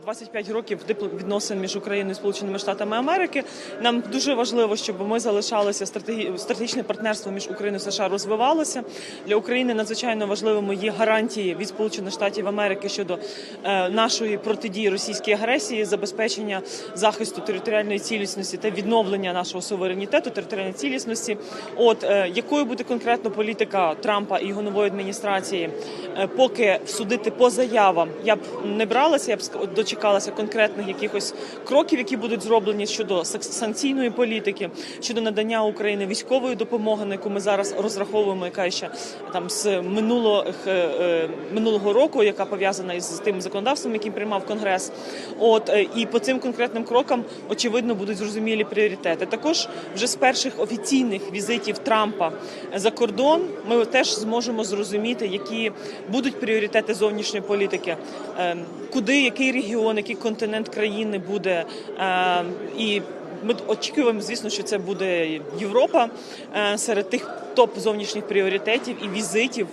25 років відносин між Україною і Сполученими Штатами Америки. Нам дуже важливо, щоб ми залишалися стратегі... стратегічне партнерство між Україною і США розвивалося. Для України надзвичайно важливими є гарантії від Сполучених Штатів Америки щодо е, нашої протидії російській агресії, забезпечення захисту територіальної цілісності та відновлення нашого суверенітету, територіальної цілісності. От е, якою буде конкретно політика Трампа і його нової адміністрації, е, поки судити по заявам я б не бралася, я б ск- дочекалася конкретних якихось кроків, які будуть зроблені щодо санкційної політики, щодо надання Україні військової допомоги, на яку ми зараз розраховуємо, яка ще там з минулого е, е, минулого року, яка пов'язана із тим законодавством, яким приймав Конгрес. От е, і по цим конкретним крокам очевидно будуть зрозумілі пріоритети. Також вже з перших офіційних візитів Трампа за кордон ми теж зможемо зрозуміти, які будуть пріоритети зовнішньої політики, е, куди який регіон, який континент країни буде е, і. Ми очікуємо, звісно, що це буде Європа е, серед тих топ зовнішніх пріоритетів і візитів.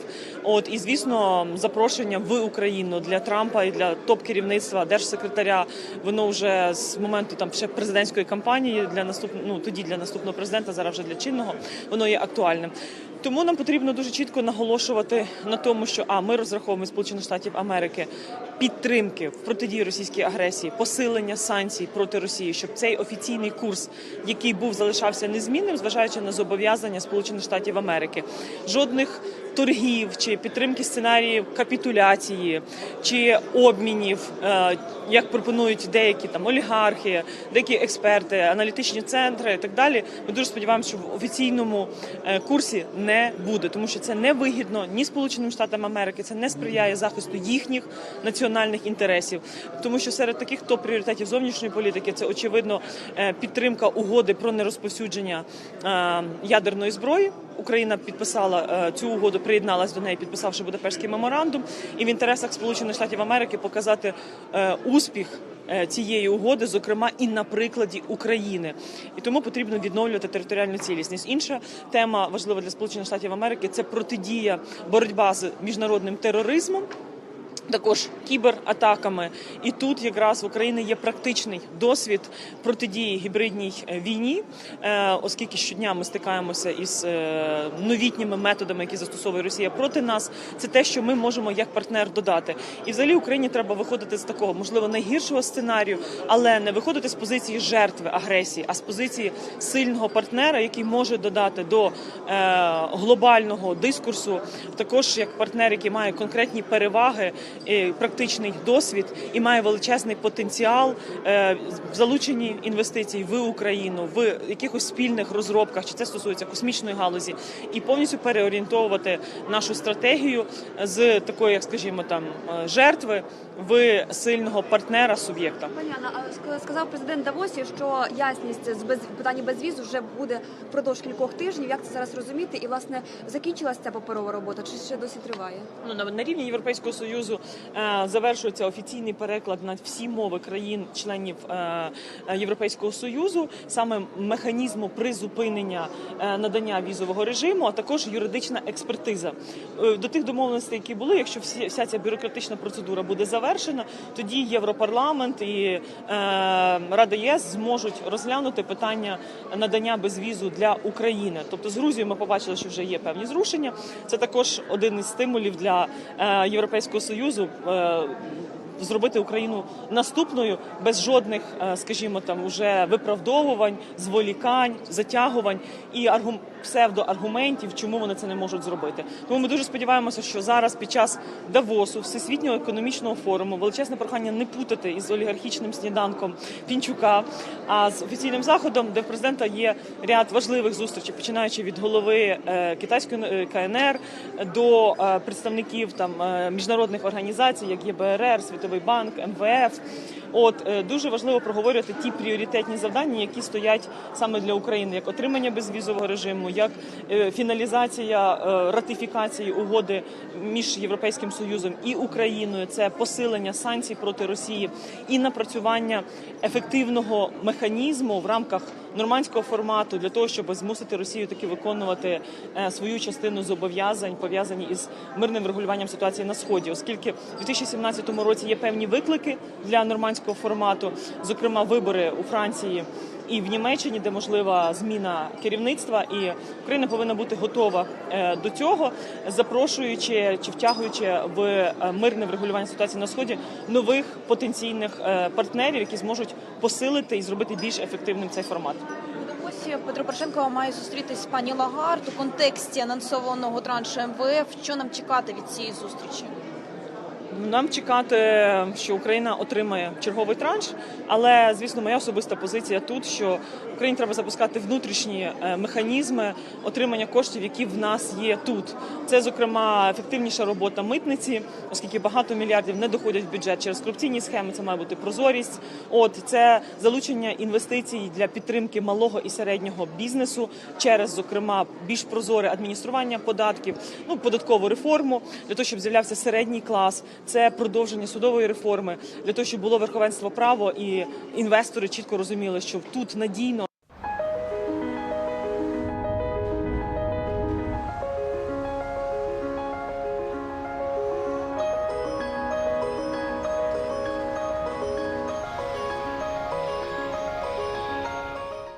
От і звісно, запрошення в Україну для Трампа і для топ керівництва держсекретаря. Воно вже з моменту там ще президентської кампанії для наступного, ну тоді для наступного президента, зараз вже для чинного, воно є актуальним. Тому нам потрібно дуже чітко наголошувати на тому, що а ми розраховуємо Сполучених Штатів Америки підтримки в протидії російській агресії, посилення санкцій проти Росії, щоб цей офіційний курс, який був залишався незмінним, зважаючи на зобов'язання Сполучених Штатів Америки, жодних торгів чи підтримки сценаріїв капітуляції чи обмінів, е, як пропонують деякі там олігархи, деякі експерти, аналітичні центри і так далі. Ми дуже сподіваємося, що в офіційному е, курсі не буде, тому що це не вигідно ні Сполученим Штатам Америки, це не сприяє захисту їхніх національних інтересів. Тому що серед таких топ пріоритетів зовнішньої політики це очевидно е, підтримка угоди про нерозповсюдження ядерної зброї. Україна підписала е, цю угоду, приєдналась до неї, підписавши Будапештський меморандум, і в інтересах Сполучених Штатів Америки показати е, успіх. е, Цієї угоди, зокрема, і на прикладі України, і тому потрібно відновлювати територіальну цілісність. Інша тема важлива для Сполучених Штатів Америки це протидія боротьба з міжнародним тероризмом також кібератаками. І тут якраз в Україні є практичний досвід протидії гібридній е, війні, е, оскільки щодня ми стикаємося із е, новітніми методами, які застосовує Росія проти нас. Це те, що ми можемо як партнер додати. І взагалі Україні треба виходити з такого, можливо, найгіршого сценарію, але не виходити з позиції жертви агресії, а з позиції сильного партнера, який може додати до глобального дискурсу, також як партнер, який має конкретні переваги, практичний досвід і має величезний потенціал е, в залученні інвестицій в Україну, в якихось спільних розробках, чи це стосується космічної галузі, і повністю переорієнтовувати нашу стратегію з такої, як скажімо, там е, жертви в сильного партнера суб'єкта. Пані Анна, а сказав президент Давосі, що ясність з без питанні безвізу вже буде впродовж кількох тижнів. Як це зараз розуміти? І власне закінчилася ця паперова робота, чи ще досі триває? Ну на, на рівні Європейського союзу е, завершується офіційний переклад на всі мови країн-членів е, е, Європейського союзу, саме механізму призупинення е, надання візового режиму, а також юридична експертиза. Е, до тих домовленостей, які були, якщо вся ця бюрократична процедура буде завершена, тоді Європарламент і е, Рада ЄС зможуть розглянути питання надання безвізу для України. Тобто з Грузією ми побачили, що вже є певні зрушення. Це також один із стимулів для е, Європейського союзу. Е, Зробити Україну наступною без жодних, е, скажімо, там уже виправдовувань, зволікань, затягувань. І аргум... псевдоаргументів, чому вони це не можуть зробити. Тому ми дуже сподіваємося, що зараз під час Давосу, всесвітнього економічного форуму, величезне прохання не путати із олігархічним сніданком Пінчука, а з офіційним заходом, де в президента є ряд важливих зустрічей, починаючи від голови е, китайської е, КНР до е, представників там міжнародних організацій, як ЄБРР, Світовий банк, МВФ. От е, дуже важливо проговорювати ті пріоритетні завдання, які стоять саме для України, як отримання безвізового режиму, як е, фіналізація е, ратифікації угоди між Європейським Союзом і Україною. Це посилення санкцій проти Росії і напрацювання ефективного механізму в рамках нормандського формату для того, щоб змусити Росію таки виконувати свою частину зобов'язань пов'язані із мирним врегулюванням ситуації на сході, оскільки в 2017 році є певні виклики для нормандського формату, зокрема вибори у Франції. І в Німеччині, де можлива зміна керівництва, і Україна повинна бути готова е, до цього, запрошуючи чи втягуючи в е, мирне врегулювання ситуації на сході нових потенційних е, партнерів, які зможуть посилити і зробити більш ефективним цей формат. Петро Порошенко має зустрітись з пані Лагард у контексті анонсованого траншу МВФ. Що нам чекати від цієї зустрічі? Нам чекати, що Україна отримає черговий транш, але звісно, моя особиста позиція тут, що Україні треба запускати внутрішні е, механізми отримання коштів, які в нас є тут. Це, зокрема, ефективніша робота митниці, оскільки багато мільярдів не доходять в бюджет через корупційні схеми. Це має бути прозорість. От це залучення інвестицій для підтримки малого і середнього бізнесу через, зокрема, більш прозоре адміністрування податків, ну податкову реформу для того, щоб з'являвся середній клас. Це продовження судової реформи для того, щоб було верховенство права і інвестори чітко розуміли, що тут надійно